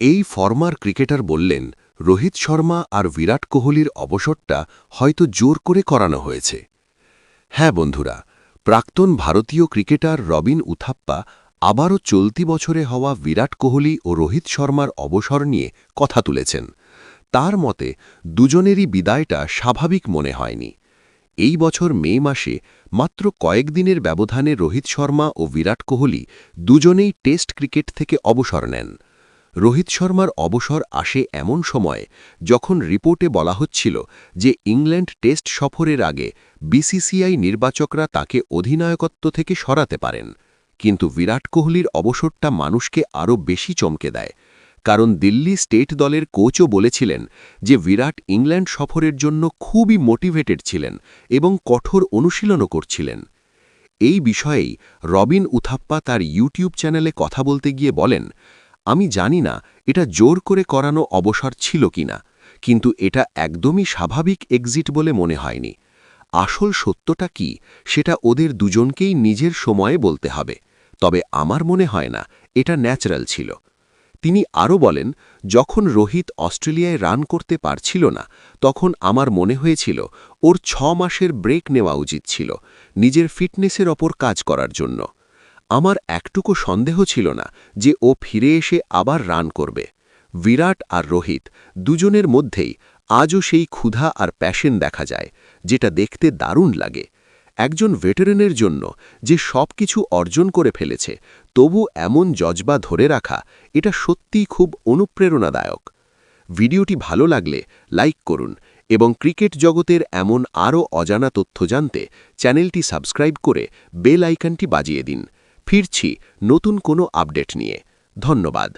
এই former cricketer বললেন, রোহিত শর্মা আর বিরাট কোহলির অবসরটা হয়তো জোর করে করানো হয়েছে। হ্যাঁ বন্ধুরা, প্রাক্তন ভারতীয় ক্রিকেটার রবিন উথাপ্পা আবারও চলতি বছরে হওয়া বিরাট কোহলি ও রোহিত শর্মার অবসর নিয়ে কথা তুলেছেন। তার মতে, দুজনেরই বিদায়টা স্বাভাবিক মনে হয়নি। এই বছর মে মাসে মাত্র কয়েকদিনের ব্যবধানে রোহিত শর্মা ও বিরাট কোহলি দুজনেই টেস্ট ক্রিকেট থেকে অবসর নেন। রোহিত শর্মার অবসর আসে এমন সময় যখন রিপোর্টে বলা হচ্ছিল যে ইংল্যান্ড টেস্ট সফরের আগে বিসিসিআই নির্বাচকরা তাকে অধিনায়কত্ব থেকে সরাতে পারেন। কিন্তু বিরাট কোহলির অবসরটা মানুষকে আরও বেশি চমকে দেয়। কারণ দিল্লি স্টেট দলের কোচও বলেছিলেন যে বিরাট ইংল্যান্ড সফরের জন্য খুবই মোটিভেটেড ছিলেন এবং কঠোর অনুশীলনও করছিলেন। এই বিষয়েই রবিন উথাপ্পা তার ইউটিউব চ্যানেলে কথা বলতে গিয়ে বলেন আমি জানি না এটা জোর করে করানো অবসর ছিল কিনা, কিন্তু এটা একদমই স্বাভাবিক এক্সিট বলে মনে হয়নি। আসল সত্যটা কি, সেটা ওদের দুজনকেই নিজের সময়ে বলতে হবে। তবে আমার মনে হয় না, এটা ন্যাচারাল ছিল। তিনি আরও বলেন, যখন রোহিত অস্ট্রেলিয়ায় রান করতে পারছিল না, তখন আমার মনে হয়েছিল, ওর ছ মাসের ব্রেক নেওয়া উচিত ছিল, নিজের ফিটনেসের ওপর কাজ করার জন্য। আমার একটুকু সন্দেহ ছিল না যে ও ফিরে এসে আবার রান করবে। বিরাট আর রোহিত দুজনের মধ্যেই আজও সেই ক্ষুধা আর প্যাশন দেখা যায়, যেটা দেখতে দারুণ লাগে। একজন ভেটারেনের জন্য যে সব কিছু অর্জন করে ফেলেছে, তবু এমন জজবা ধরে রাখা, এটা সত্যিই খুব অনুপ্রেরণাদায়ক। ভিডিওটি ভালো লাগলে লাইক করুন এবং ক্রিকেট জগতের এমন আরও অজানা তথ্য জানতে চ্যানেলটি সাবস্ক্রাইব করে বেল আইকনটি বাজিয়ে দিন। ফিরছি নতুন কোনো আপডেট নিয়ে। ধন্যবাদ।